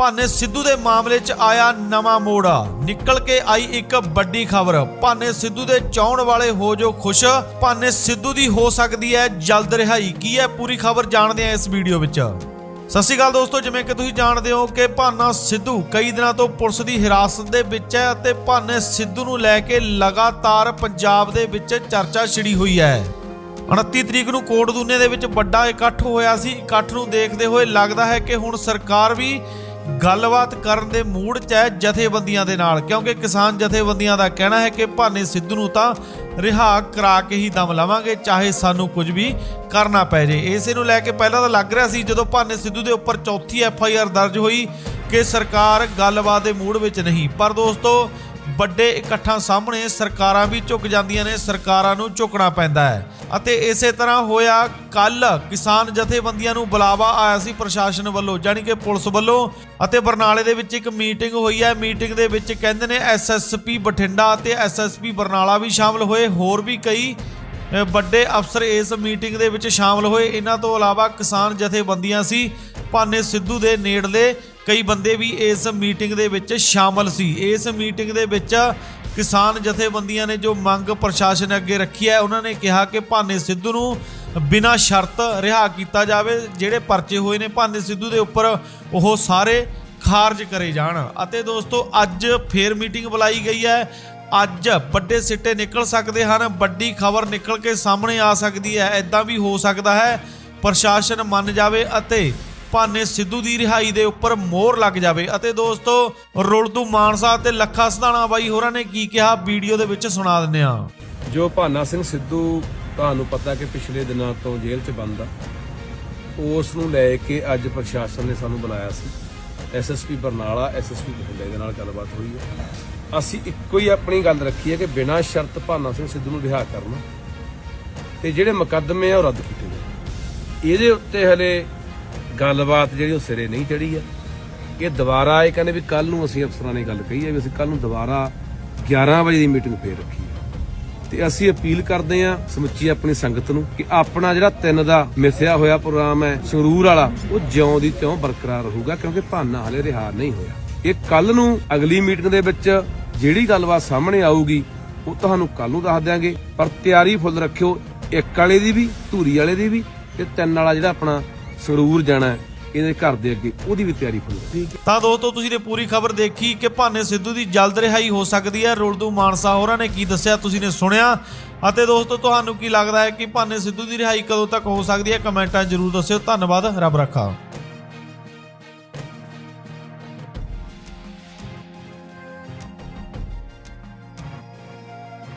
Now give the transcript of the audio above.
ਭਾਨੇ ਸਿੱਧੂ ਦੇ ਮਾਮਲੇ 'ਚ ਆਇਆ ਨਵਾਂ ਮੋੜ। ਨਿਕਲ ਕੇ ਆਈ ਇੱਕ ਵੱਡੀ ਖਬਰ। ਭਾਨੇ ਸਿੱਧੂ ਦੇ ਚਾਹਣ ਵਾਲੇ ਹੋ ਜੋ ਖੁਸ਼, ਭਾਨੇ ਸਿੱਧੂ ਦੀ ਹੋ ਸਕਦੀ ਹੈ ਜਲਦ ਰਿਹਾਈ। ਕੀ ਹੈ ਪੂਰੀ ਖਬਰ ਜਾਣਦੇ ਹਾਂ ਇਸ ਵੀਡੀਓ ਵਿੱਚ। ਸਤਿ ਸ਼੍ਰੀ ਅਕਾਲ ਦੋਸਤੋ, ਜਿਵੇਂ ਕਿ ਤੁਸੀਂ ਜਾਣਦੇ ਹੋ ਕਿ ਭਾਨਾ ਸਿੱਧੂ ਕਈ ਦਿਨਾਂ ਤੋਂ ਪੁਲਿਸ ਦੀ ਹਿਰਾਸਤ ਦੇ ਵਿੱਚ ਹੈ ਅਤੇ ਭਾਨੇ ਸਿੱਧੂ ਨੂੰ ਲੈ ਕੇ ਲਗਾਤਾਰ ਪੰਜਾਬ ਦੇ ਵਿੱਚ ਚਰਚਾ ਛਿੜੀ ਹੋਈ ਹੈ। 29 ਤਰੀਕ ਨੂੰ ਕੋਟ ਦੂਨੇ ਦੇ ਵਿੱਚ ਵੱਡਾ ਇਕੱਠ ਹੋਇਆ ਸੀ। ਇਕੱਠ ਨੂੰ ਦੇਖਦੇ ਹੋਏ ਲੱਗਦਾ ਹੈ ਕਿ ਹੁਣ ਸਰਕਾਰ ਵੀ ਗੱਲਬਾਤ ਕਰਨ ਦੇ ਮੂਡ 'ਚ ਹੈ ਜਥੇਬੰਦੀਆਂ ਦੇ ਨਾਲ, ਕਿਉਂਕਿ ਕਿਸਾਨ ਜਥੇਬੰਦੀਆਂ ਦਾ ਕਹਿਣਾ ਹੈ ਕਿ ਭਾਨੇ ਸਿੱਧੂ ਨੂੰ ਤਾਂ ਰਿਹਾ ਕਰਾ ਕੇ ਹੀ ਦਮ ਲਵਾਂਗੇ, ਚਾਹੇ ਸਾਨੂੰ ਕੁਝ ਵੀ ਕਰਨਾ ਪੈ ਜੇ। ਇਸੇ ਨੂੰ ਲੈ ਕੇ ਪਹਿਲਾਂ ਤਾਂ ਲੱਗ ਰਿਹਾ ਸੀ, ਜਦੋਂ ਭਾਨੇ ਸਿੱਧੂ ਦੇ ਉੱਪਰ ਚੌਥੀ ਐਫ ਆਈ ਆਰ ਦਰਜ ਹੋਈ ਕਿ ਸਰਕਾਰ ਗੱਲਬਾਤ ਦੇ ਮੂਡ ਵਿੱਚ ਨਹੀਂ। ਪਰ ਦੋਸਤੋ ਵੱਡੇ ਇਕੱਠਾਂ ਸਾਹਮਣੇ ਸਰਕਾਰਾਂ ਵੀ ਝੁਕ ਜਾਂਦੀਆਂ ਨੇ, ਸਰਕਾਰਾਂ ਨੂੰ ਝੁਕਣਾ ਪੈਂਦਾ ਹੈ। ਅਤੇ ਇਸੇ ਤਰ੍ਹਾਂ ਹੋਇਆ ਕੱਲ ਕਿਸਾਨ ਜਥੇਬੰਦੀਆਂ ਨੂੰ ਬੁਲਾਵਾ ਆਇਆ ਸੀ ਪ੍ਰਸ਼ਾਸਨ ਵੱਲੋਂ, ਜਾਣੀ ਕਿ ਪੁਲਿਸ ਵੱਲੋਂ। ਅਤੇ ਬਰਨਾਲੇ ਦੇ ਵਿੱਚ ਇੱਕ ਮੀਟਿੰਗ ਹੋਈ ਹੈ। ਮੀਟਿੰਗ ਦੇ ਵਿੱਚ ਕਹਿੰਦੇ ਨੇ ਐਸਐਸਪੀ ਬਠਿੰਡਾ ਅਤੇ ਐਸਐਸਪੀ ਬਰਨਾਲਾ ਵੀ ਸ਼ਾਮਲ ਹੋਏ, ਹੋਰ ਵੀ ਕਈ ਵੱਡੇ ਅਫਸਰ ਇਸ ਮੀਟਿੰਗ ਦੇ ਵਿੱਚ ਸ਼ਾਮਲ ਹੋਏ। ਇਹਨਾਂ ਤੋਂ ਇਲਾਵਾ ਕਿਸਾਨ ਜਥੇਬੰਦੀਆਂ ਸੀ, ਭਾਨੇ ਸਿੱਧੂ ਦੇ ਨੇੜਲੇ ਕਈ ਬੰਦੇ ਵੀ ਇਸ ਮੀਟਿੰਗ ਦੇ ਵਿੱਚ ਸ਼ਾਮਲ ਸੀ। ਇਸ ਮੀਟਿੰਗ ਦੇ ਵਿੱਚ ਕਿਸਾਨ ਜਥੇਬੰਦੀਆਂ ਨੇ ਜੋ ਮੰਗ ਪ੍ਰਸ਼ਾਸਨ ਅੱਗੇ ਰੱਖੀ ਹੈ, ਉਹਨਾਂ ਨੇ ਕਿਹਾ ਕਿ ਭਾਨੇ ਸਿੱਧੂ ਨੂੰ ਬਿਨਾਂ ਸ਼ਰਤ ਰਿਹਾ ਕੀਤਾ ਜਾਵੇ, ਜਿਹੜੇ ਪਰਚੇ ਹੋਏ ਨੇ ਭਾਨੇ ਸਿੱਧੂ ਦੇ ਉੱਪਰ ਉਹ ਸਾਰੇ ਖਾਰਜ ਕਰੇ ਜਾਣ। ਅਤੇ ਦੋਸਤੋ, ਅੱਜ ਫੇਰ ਮੀਟਿੰਗ ਬੁਲਾਈ ਗਈ ਹੈ। ਅੱਜ ਵੱਡੇ ਸਿੱਟੇ ਨਿਕਲ ਸਕਦੇ ਹਨ, ਵੱਡੀ ਖਬਰ ਨਿਕਲ ਕੇ ਸਾਹਮਣੇ ਆ ਸਕਦੀ ਹੈ ਐਦਾਂ ਵੀ ਹੋ ਸਕਦਾ ਹੈ। ਪ੍ਰਸ਼ਾਸਨ ਮੰਨ ਜਾਵੇ ਅਤੇ ਭਾਨੇ ਸਿੱਧੂ ਦੀ ਰਿਹਾਈ ਦੇ ਉੱਪਰ ਮੋਹਰ ਲੱਗ ਜਾਵੇ। ਅਤੇ ਦੋਸਤੋ ਰੁਲਦੂ ਮਾਨਸਾ ਤੇ ਲੱਖਾ ਸਧਾਣਾ ਬਾਈ ਹੋਰਾਂ ਨੇ ਕੀ ਕਿਹਾ? ਵੀਡੀਓ ਦੇ ਵਿੱਚ ਸੁਣਾ ਦਿੰਦੇ ਆ ਜੋ ਭਾਨਾ ਸਿੰਘ ਸਿੱਧੂ ਤੁਹਾਨੂੰ ਪਤਾ ਕਿ ਪਿਛਲੇ ਦਿਨਾਂ ਤੋਂ ਜੇਲ੍ਹ 'ਚ ਬੰਦ ਆ। ਉਸ ਨੂੰ ਲੈ ਕੇ ਅੱਜ ਪ੍ਰਸ਼ਾਸਨ ਨੇ ਸਾਨੂੰ ਬੁਲਾਇਆ ਸੀ। ਐਸਐਸਪੀ ਬਰਨਾਲਾ ਐਸਐਸਪੀ ਬਠਿੰਡੇ ਦੇ ਨਾਲ ਗੱਲਬਾਤ ਹੋਈ ਹੈ। ਅਸੀਂ ਇੱਕੋ ਹੀ ਆਪਣੀ ਗੱਲ ਰੱਖੀ ਹੈ ਕਿ ਬਿਨਾਂ ਸ਼ਰਤ ਭਾਨਾ ਸਿੰਘ ਸਿੱਧੂ ਨੂੰ ਰਿਹਾ ਕਰਨਾ। ਤੇ ਜਿਹੜੇ ਮੁਕੱਦਮੇ ਆ ਉਹ ਰੱਦ ਕੀਤੇ ਜਾਣ। ਇਹਦੇ ਉੱਤੇ ਹਲੇ ਗੱਲਬਾਤ ਜਿਹੜੀ ਉਹ ਸਿਰੇ ਨਹੀਂ ਚੜੀ ਹੈ ਇਹ ਦੁਬਾਰਾ ਇਹ ਕਹਿੰਦੇ ਵੀ ਕੱਲ ਨੂੰ ਅਸੀਂ ਅਫਸਰਾਂ ਨੇ ਗੱਲ ਕਹੀ ਹੈ ਵੀ ਅਸੀਂ ਕੱਲ ਨੂੰ ਦੁਬਾਰਾ 11 ਵਜੇ ਦੀ ਮੀਟਿੰਗ ਫੇਰ ਰੱਖੀ ਹੈ। ਤੇ ਅਸੀਂ ਅਪੀਲ ਕਰਦੇ ਹਾਂ ਸਮੁੱਚੀ ਆਪਣੀ ਸੰਗਤ ਨੂੰ ਕਿ ਆਪਣਾ ਜਿਹੜਾ ਤਿੰਨ ਦਾ ਮਿਥਿਆ ਹੋਇਆ ਪ੍ਰੋਗਰਾਮ ਹੈ, ਸੰਗਰੂਰ ਵਾਲਾ, ਉਹ ਜਿਉਂ ਦੀ ਤਿਉਂ ਬਰਕਰਾਰ ਰਹੂਗਾ ਕਿਉਂਕਿ ਭਾਨਾ ਹਲੇ ਰਿਹਾ ਨਹੀਂ ਹੋਇਆ। ਇਹ ਕੱਲ ਨੂੰ ਅਗਲੀ ਮੀਟਿੰਗ ਦੇ ਵਿੱਚ ਜਿਹੜੀ ਗੱਲਬਾਤ ਸਾਹਮਣੇ ਆਊਗੀ, ਉਹ ਤੁਹਾਨੂੰ ਕੱਲ ਨੂੰ ਦੱਸ ਦਿਆਂਗੇ। ਪਰ ਤਿਆਰੀ ਫੁੱਲ ਰੱਖਿਓ, ਇੱਕ ਵਾਲੇ ਦੀ ਵੀ, ਧੂਰੀ ਵਾਲੇ ਦੀ ਵੀ ਤੇ ਤਿੰਨ ਵਾਲਾ ਜਿਹੜਾ ਆਪਣਾ ਸੰਗਰੂਰ ਜਾਣਾ ਇਹਦੇ ਘਰ ਦੇ ਅੱਗੇ, ਉਹਦੀ ਵੀ ਤਿਆਰੀ ਫੁੱਲ ਤਾਂ ਦੋਸਤੋ, ਤੁਸੀਂ ਨੇ ਪੂਰੀ ਖਬਰ ਦੇਖੀ ਕਿ ਭਾਨੇ ਸਿੱਧੂ ਦੀ ਜਲਦ ਰਿਹਾਈ ਹੋ ਸਕਦੀ ਹੈ। ਰੁਲਦੂ ਮਾਨਸਾ, ਹੋਰਾਂ ਨੇ ਕੀ ਦੱਸਿਆ, ਤੁਸੀਂ ਨੇ ਸੁਣਿਆ। ਅਤੇ ਦੋਸਤੋ, ਤੁਹਾਨੂੰ ਕੀ ਲੱਗਦਾ ਹੈ ਕਿ ਭਾਨੇ ਸਿੱਧੂ ਦੀ ਰਿਹਾਈ ਕਦੋਂ ਤੱਕ ਹੋ ਸਕਦੀ ਹੈ? ਕਮੈਂਟਾਂ ਜ਼ਰੂਰ ਦੱਸਿਓ। ਧੰਨਵਾਦ, ਰੱਬ ਰੱਖਾ।